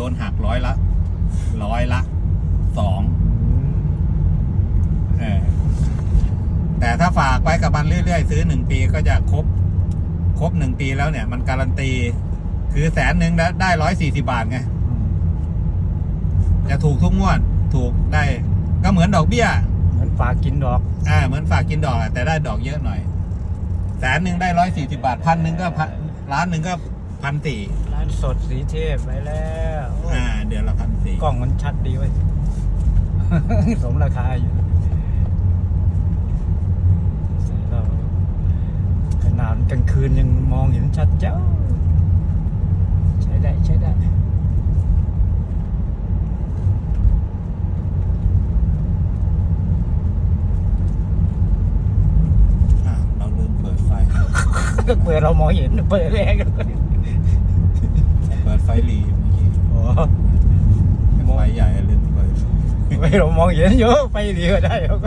ดนหักร้อยละร้อยละสองเออแต่ถ้าฝากไว้กับมันเรื่อยๆ ซื้อหนึ่งปีก็จะครบ ครบหนึ่งปีแล้วเนี่ย มันการันตี คือแสนหนึ่งแล้วได้ร้อยสี่สิบาทไง จะถูกทุกงวด ถูกได้ ก็เหมือนดอกเบี้ย เหมือนฝากกินดอก อ่า เหมือนฝากกินดอกอะแต่ได้ดอกเยอะหน่อย แสนหนึ่งได้ร้อยสี่สิบาท พันหนึ่งก็พันล้านหนึ่งก็พันสี่ร้าน สดสีเทพไปแล้วโอ้ยอ่า เดือนละพันสี่กล้องมันชัดดีเว้ย สมราคาอยู่ใส่เราขนาดกลางคืนยังมองเห็นชัดเจ้า ใช้ได้ใช้ได้อ่าเราลืมเปิดไฟก็เปิดเรามองเห็นเปิดแรงก็เปิดไฟ หลีเมื่อกี้โอ้ไฟใหญ่ลืมเปิดไม่เรามองเห็นเยอะไปดีก็ได้เอาไป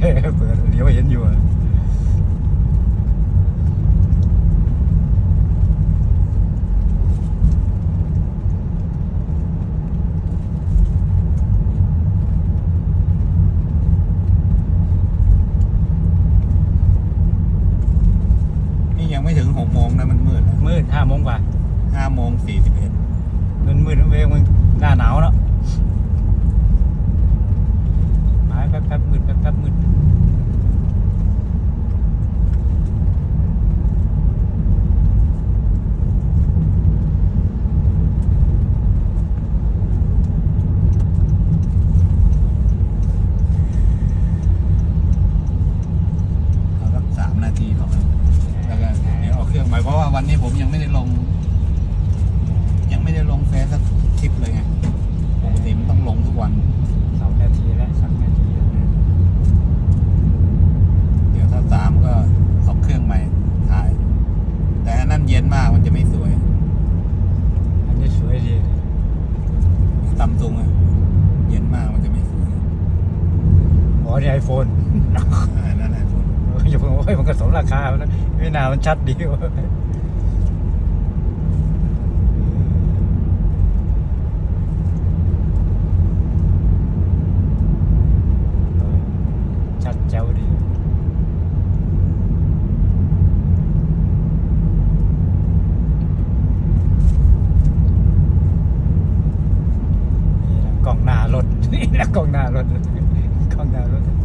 เปิดเปิดเดี๋ยวเห็นอยู่อะ นี่ยัง ไม่ถึงหกโมงนะมันมืดแล้วมืดห้าโมงกว่าห้าโมงสี่สิบเอ็ดมันมืดเวงมันหน้าหนาวเนาะหายแป๊บแป๊บมืดแป๊บแป๊บมืด เอาสักสามนาทีพอแล้วก็เดี๋ยวเอาเครื่องไปเพราะว่าวันนี้ผมยังไม่ได้ลง ยังไม่ได้ลงเฟซสักคลิปเลยไงปกติมันต้องลงทุกวันสองนาทีแล้วสามนาทีแล้วเดี๋ยวถ้าสามก็เอาเครื่องใหม่ถ่าย แต่อันนั่นเย็นมากมันจะไม่สวย อันนี้สวยดีซัมซุงอะเย็นมากมันจะไม่สวยอ๋อนี่ไอโฟน ยมันก็สมราคาแนะวินามันชัดดีวะชัดเจ้าดีกล้องหน้ารถนี่นะกล้องหน้ารถกล้องหน้ารถ